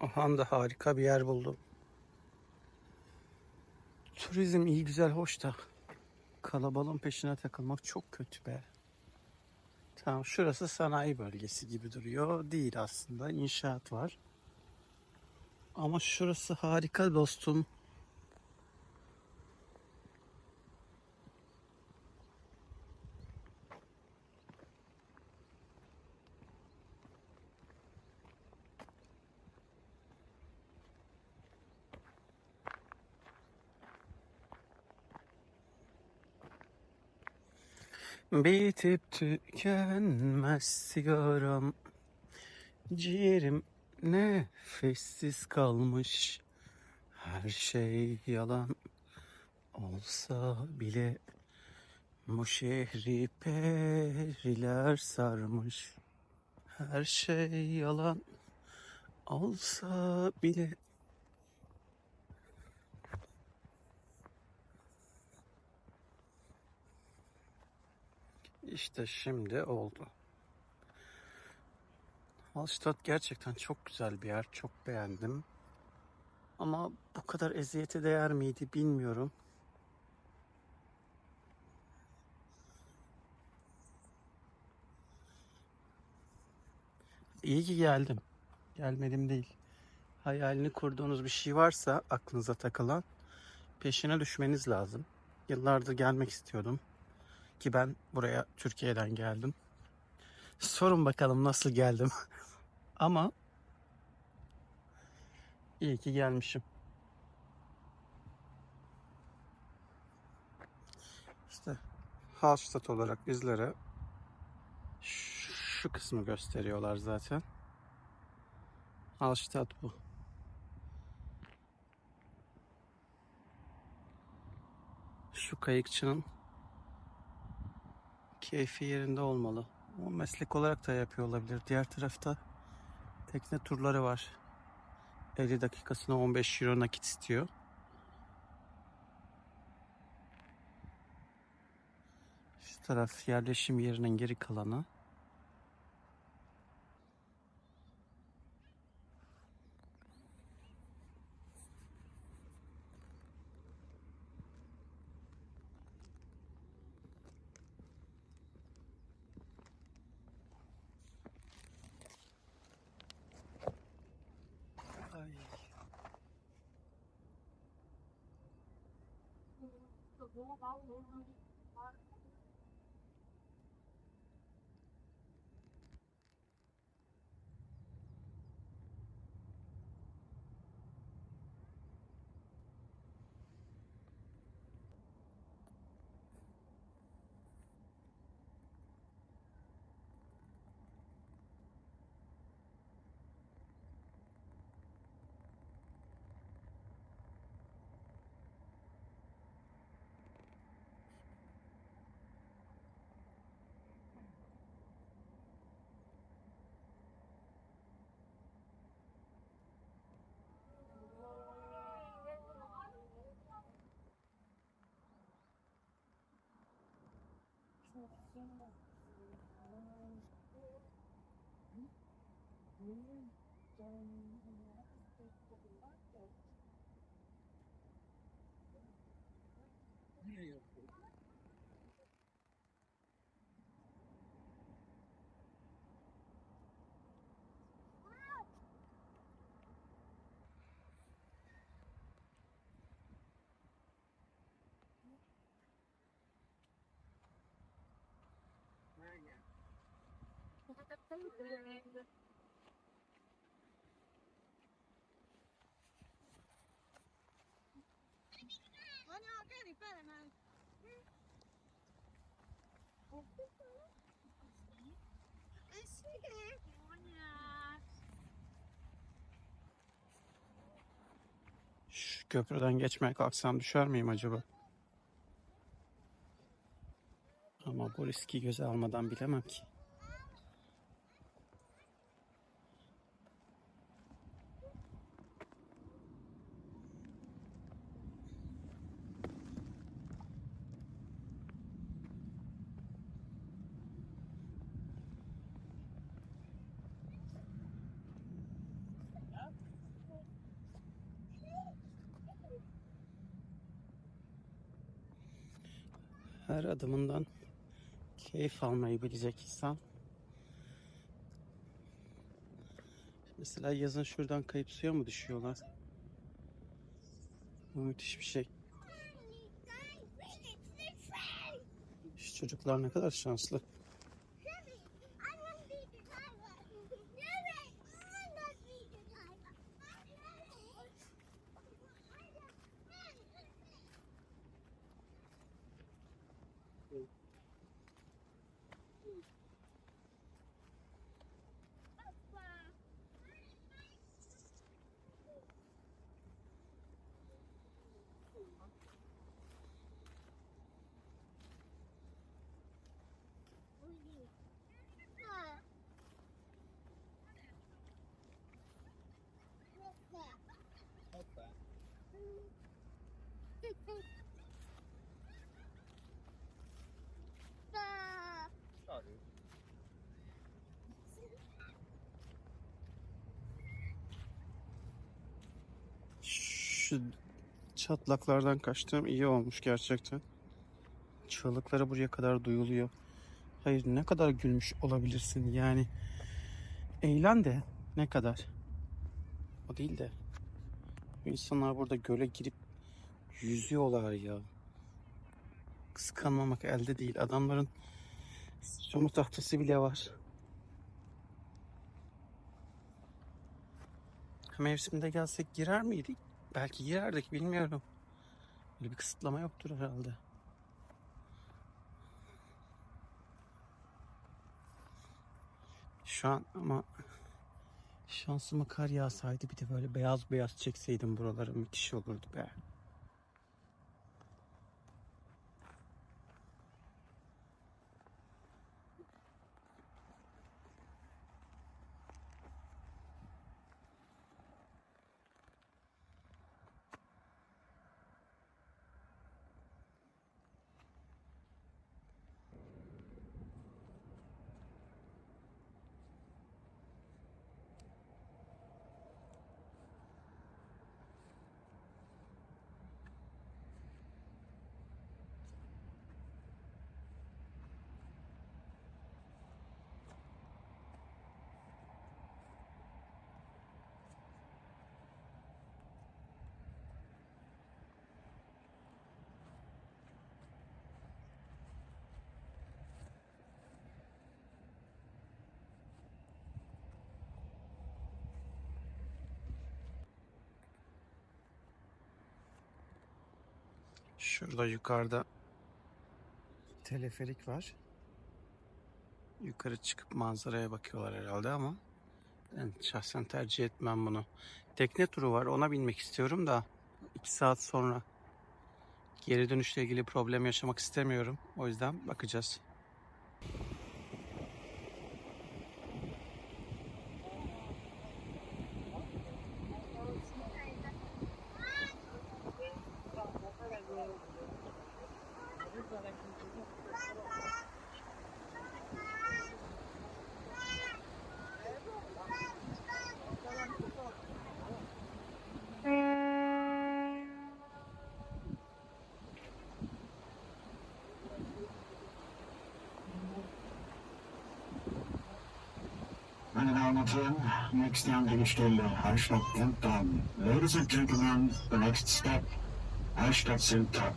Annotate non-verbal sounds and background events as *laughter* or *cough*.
Aha da harika bir yer buldum. Turizm iyi güzel hoş da kalabalığın peşine takılmak çok kötü be. Tamam şurası sanayi bölgesi gibi duruyor. Değil aslında inşaat var. Ama şurası harika dostum. Bitip tükenmez sigaram. Ciğerim nefessiz kalmış. Her şey yalan olsa bile Bu şehri periler sarmış. Her şey yalan olsa bile İşte şimdi oldu. Hallstatt gerçekten çok güzel bir yer. Çok beğendim. Ama bu kadar eziyete değer miydi bilmiyorum. İyi ki geldim. Gelmedim değil. Hayalini kurduğunuz bir şey varsa aklınıza takılan peşine düşmeniz lazım. Yıllardır gelmek istiyordum. Ki ben buraya Türkiye'den geldim. Sorun bakalım nasıl geldim. *laughs* Ama iyi ki gelmişim. İşte Hallstatt olarak bizlere şu, kısmı gösteriyorlar zaten. Hallstatt bu. Şu kayıkçının keyfi yerinde olmalı. O meslek olarak da yapıyor olabilir. Diğer tarafta tekne turları var. 50 dakikasına 15 euro nakit istiyor. Şu taraf yerleşim yerinin geri kalanı. 哎呀！嗯，怎么把我？シンガ、ス、タウ、Şu köprüden geçmeye kalksam düşer miyim acaba? Ama bu riski göze almadan bilemem ki. Her adımından keyif almayı bilecek insan. Mesela yazın şuradan kayıp suya mı düşüyorlar? Bu müthiş bir şey. Şu çocuklar ne kadar şanslı. Şu çatlaklardan kaçtığım iyi olmuş gerçekten. Çığlıkları buraya kadar duyuluyor. Hayır ne kadar gülmüş olabilirsin yani. Eğlen de ne kadar. O değil de. İnsanlar burada göle girip yüzüyorlar ya. Kıskanmamak elde değil. Adamların çamur tahtası bile var. Mevsimde gelsek girer miydik? Belki girerdik bilmiyorum. Böyle bir kısıtlama yoktur herhalde. Şu an ama şansıma kar yağsaydı bir de böyle beyaz beyaz çekseydim buraları müthiş olurdu be. Şurada yukarıda teleferik var. Yukarı çıkıp manzaraya bakıyorlar herhalde ama ben şahsen tercih etmem bunu. Tekne turu var ona binmek istiyorum da 2 saat sonra geri dönüşle ilgili problem yaşamak istemiyorum. O yüzden bakacağız. Attention, nächste andere Stelle, Hallstatt Endbahn. Ladies and Gentlemen, the next stop, Hallstatt Center.